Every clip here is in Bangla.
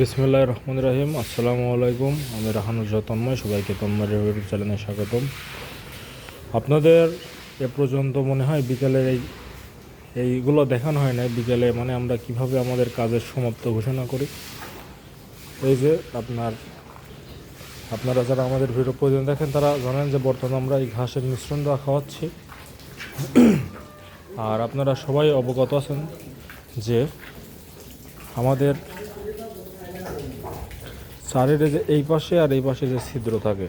বিসমুল্লাহ রহমান রাহিম, আসসালামু আলাইকুম। আমি রাহানুর তন্ময়, সবাইকে তন্ময় ইউটিউব চ্যানেলে স্বাগতম। আপনাদের এ পর্যন্ত মনে হয় বিকেলের এই এইগুলো দেখানো হয় না বিকেলে মানে আমরা কীভাবে আমাদের কাজের সমাপ্ত ঘোষণা করি? এই যে আপনার আপনারা যারা আমাদের ভিডিও প্রতিদিন দেখেন, তারা জানেন যে বর্তমানে আমরা এই ঘাসের মিশ্রণ খাওয়াচ্ছি। আর আপনারা সবাই অবগত আছেন যে আমাদের চারের যে এই পাশে আর এই পাশে যে ছিদ্র থাকে,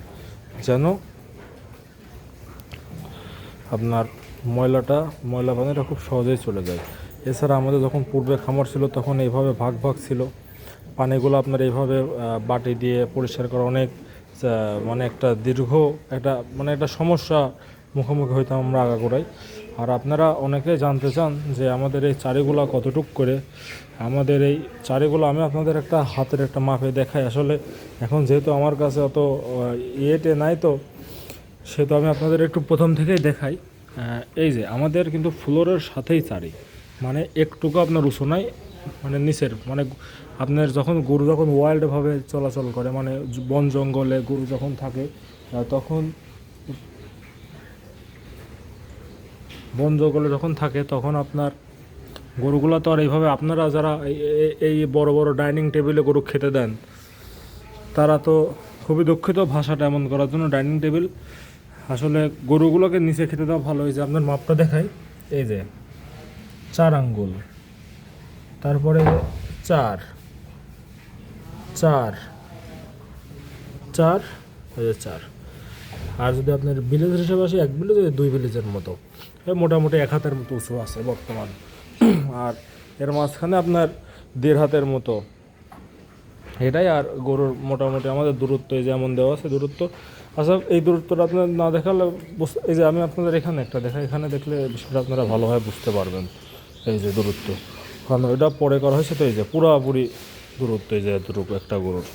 যেন আপনার ময়লাটা, ময়লা পানিটা খুব সহজেই চলে যায়। এছাড়া আমাদের যখন পূর্বে খামার ছিল, তখন এইভাবে ভাগ ভাগ ছিল। পানিগুলো আপনার এইভাবে বাটি দিয়ে পরিষ্কার করা অনেক মানে একটা দীর্ঘ একটা মানে একটা সমস্যা মুখোমুখি হইতাম আমরা আগাগোড়াই। আর আপনারা অনেকে জানতে চান যে আমাদের এই চারিগুলা কতটুক করে? আমাদের এই চারিগুলো আমি আপনাদের একটা হাতের একটা মাপে দেখাই। আসলে এখন যেহেতু আমার কাছে অত ইয়েটে নাই তো, সেহেতু আমি আপনাদের একটু প্রথম থেকেই দেখাই। এই যে আমাদের কিন্তু ফ্লোরের সাথেই চারি। মানে একটুকু আপনার উঁচু নাই মানে নিচের। মানে আপনার যখন গরু যখন ওয়াইল্ডভাবে চলাচল করে মানে বন জঙ্গলে গরু যখন থাকে তখন বন জঙ্গলে যখন থাকে, তখন আপনার গরুগুলো তো আর এইভাবে আপনারা যারা এই- বড় বড় ডাইনিং টেবিলে গরু খেতে দেন, তারা তো খুবই দুঃখিত ভাষাটা এমন করার জন্য। ডাইনিং টেবিল আসলে গরুগুলোকে নিচে খেতে দেওয়া ভালো। হয়েছে আপনার মাপটা দেখাই, এই যে চার আঙ্গুল, তারপরে চার চার চার চার। আর যদি আপনার ভিলেজ হিসেবে আসে, এক ভিলেজ দুই ভিলেজের মতো। মোটামুটি এক হাতের মতো উঁচু আছে বর্তমান। আর এর মাঝখানে আপনার দেড় হাতের মতো। এটাই আর গরুর মোটামুটি আমাদের দূরত্ব, এই যেমন দেওয়া আছে দূরত্ব। আচ্ছা এই দূরত্বটা আপনার না দেখালে এই যে আমি আপনাদের এখানে একটা দেখা এখানে দেখলে বিষয়টা আপনারা ভালোভাবে বুঝতে পারবেন, এই যে দূরত্ব। কারণ এটা পরে করা হয়েছে তো এই যে পুরাপুরি দূরত্ব, এই যে এতটুকু একটা গরুর।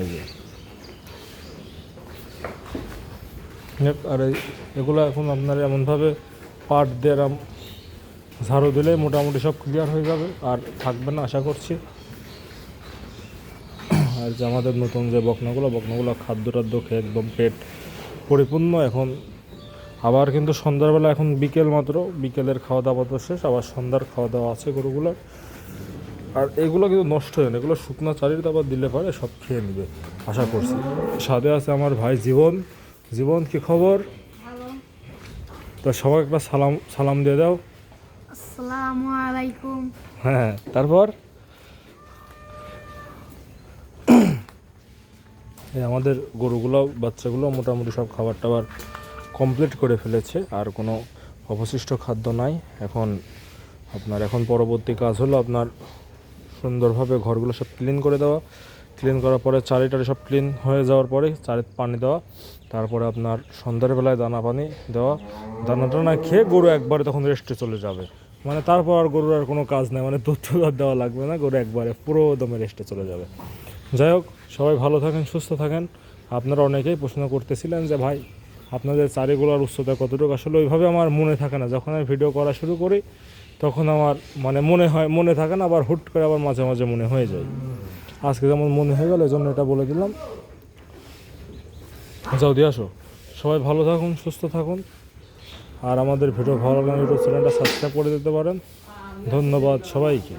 এই যে। আর এগুলো এখন আপনার এমনভাবে পাট দিয়ে ঝাড়ু দিলে মোটামুটি সব ক্লিয়ার হয়ে যাবে, আর থাকবে না, আশা করছি। আর যে আমাদের নতুন যে বকনাগুলো বকনাগুলো খাদ্য টাদ্য খেয়ে একদম পেট পরিপূর্ণ। এখন আবার কিন্তু সন্ধ্যাবেলা এখন বিকেল মাত্র, বিকেলের খাওয়া দাওয়া তো শেষ, আবার সন্ধ্যার খাওয়া দাওয়া আছে গরুগুলোর। আর এগুলো কিন্তু নষ্ট হয় না। এগুলো শুকনো চারিতে আবার দিলে পরে সব খেয়ে নেবে আশা করছি। সাথে আছে আমার ভাই জীবন। জীবন কি খবর? তো সবাই একটা সালাম সালাম দিয়ে দাও। আসসালামু আলাইকুম। হ্যাঁ তারপর? এই আমাদের গরুগুলো বাচ্চাগুলো মোটামুটি সব খাবার টাবার কমপ্লিট করে ফেলেছে। আর কোনো অবশিষ্ট খাদ্য নাই। এখন আপনার এখন পরবর্তী কাজ হলো আপনার সুন্দরভাবে ঘরগুলো সব ক্লিন করে দেওয়া। ক্লিন করার পরে চারিটারে সব ক্লিন হয়ে যাওয়ার পরে চারি পানি দেওয়া। তারপরে আপনার সন্ধ্যার বেলায় দানা পানি দেওয়া। দানা টানা খেয়ে গরু একবারে তখন রেস্টে চলে যাবে। মানে তারপর আর গরুর আর কোনো কাজ নেই মানে দুধ দেওয়া লাগবে না, গরু একবারে পুরো দমে রেস্টে চলে যাবে। যাই হোক, সবাই ভালো থাকেন, সুস্থ থাকেন। আপনারা অনেকেই প্রশ্ন করতেছিলেন যে, ভাই, আপনাদের চারিগুলোর উচ্চতা কতটুকু? আসলে ওইভাবে আমার মনে থাকে না। যখন আমি ভিডিও করা শুরু করি তখন আমার মানে মনে হয়, মনে থাকে না, আবার হুট করে আবার মাঝে মাঝে মনে হয়ে যায়। আজকে যেমন মনে হয়ে গেল জন্য এটা বলে দিলাম। যাও, দিয়ে আসো। সবাই ভালো থাকুন, সুস্থ থাকুন। আর আমাদের ভিডিও ভালো লাগলে ইউটিউব চ্যানেলটা সাবস্ক্রাইব করে দিতে পারেন। ধন্যবাদ সবাইকে।